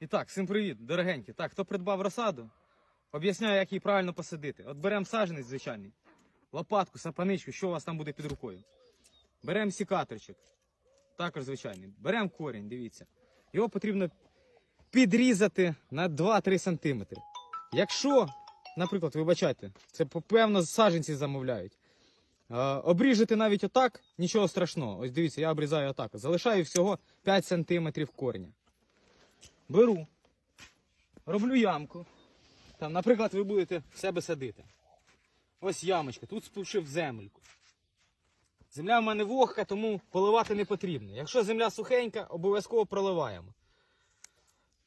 І так, всім привіт, дорогенькі. Так, хто придбав розсаду, об'ясняю, як її правильно посадити. От беремо саджанець звичайний, лопатку, сапаничку, що у вас там буде під рукою. Беремо сікаторчик, також звичайний. Беремо корінь, дивіться. Його потрібно підрізати на 2-3 см. Якщо, наприклад, вибачайте, це певно саджанці замовляють. Е, обріжете навіть отак, нічого страшного. Ось дивіться, я обрізаю отак. Залишаю всього 5 см корня. Беру, роблю ямку. Там, наприклад, ви будете в себе садити. Ось ямочка, тут спушив земельку. Земля в мене вогка, тому поливати не потрібно. Якщо земля сухенька, обов'язково проливаємо.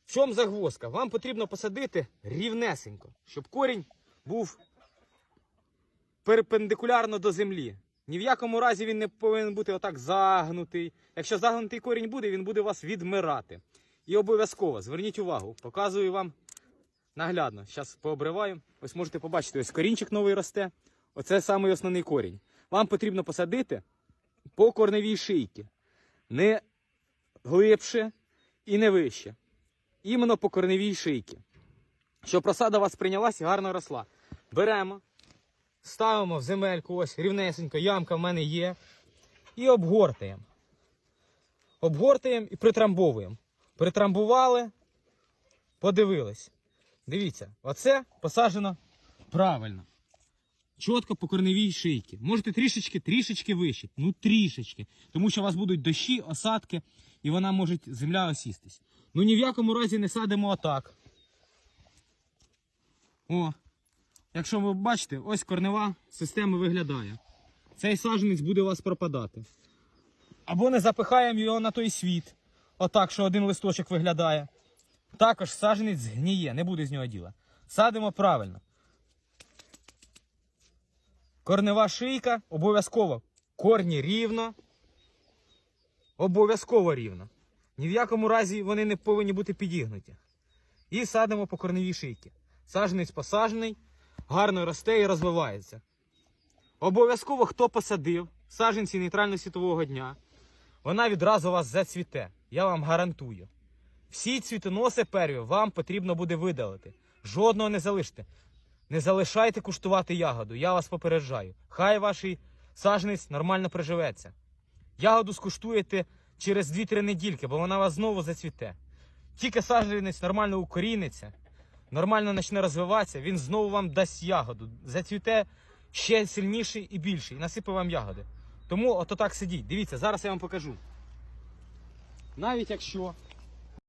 В чому загвоздка? Вам потрібно посадити рівнесенько, щоб корінь був перпендикулярно до землі. Ні в якому разі він не повинен бути отак загнутий. Якщо загнутий корінь буде, він буде у вас відмирати. І обов'язково зверніть увагу, показую вам наглядно. Зараз пообриваю. Ось можете побачити, ось корінчик новий росте. Оце самий основний корінь. Вам потрібно посадити по корневій шийці. Не глибше і не вище. Іменно по корневій шийці. Щоб розсада у вас прийнялась і гарно росла. Беремо, ставимо в земельку, ось рівнесенько, ямка в мене є. І обгортаємо. Обгортаємо і притрамбовуємо. Притрамбували, подивились. Дивіться, оце посаджено правильно. Чітко по корневій шийці. Можете трішечки, трішечки вище. Ну трішечки. Тому що у вас будуть дощі, осадки, і вона може земля осістись. Ну ні в якому разі не садимо отак. О, якщо ви бачите, ось корнева система виглядає. Цей саджанець буде у вас пропадати. Або не запихаємо його на той світ. Отак, що один листочок виглядає. Також саджанець згніє, не буде з нього діла. Садимо правильно. Корнева шийка обов'язково. Корні рівно. Обов'язково рівно. Ні в якому разі вони не повинні бути підігнуті. І садимо по корневій шийці. Саджанець посаджений, гарно росте і розвивається. Обов'язково, хто посадив саджанці нейтрально-світового дня, вона відразу вас зацвіте. Я вам гарантую. Всі цвітоноси перві вам потрібно буде видалити. Жодного не залиште. Не залишайте куштувати ягоду, я вас попереджаю. Хай ваш саджанець нормально приживеться. Ягоду скуштуєте через 2-3 недільки, бо вона вас знову зацвіте. Тільки саджанець нормально укоріниться, нормально почне розвиватися, він знову вам дасть ягоду. Зацвіте ще сильніший і більший, і насипе вам ягоди. Тому ото так сидіть. Дивіться, зараз я вам покажу. Навіть якщо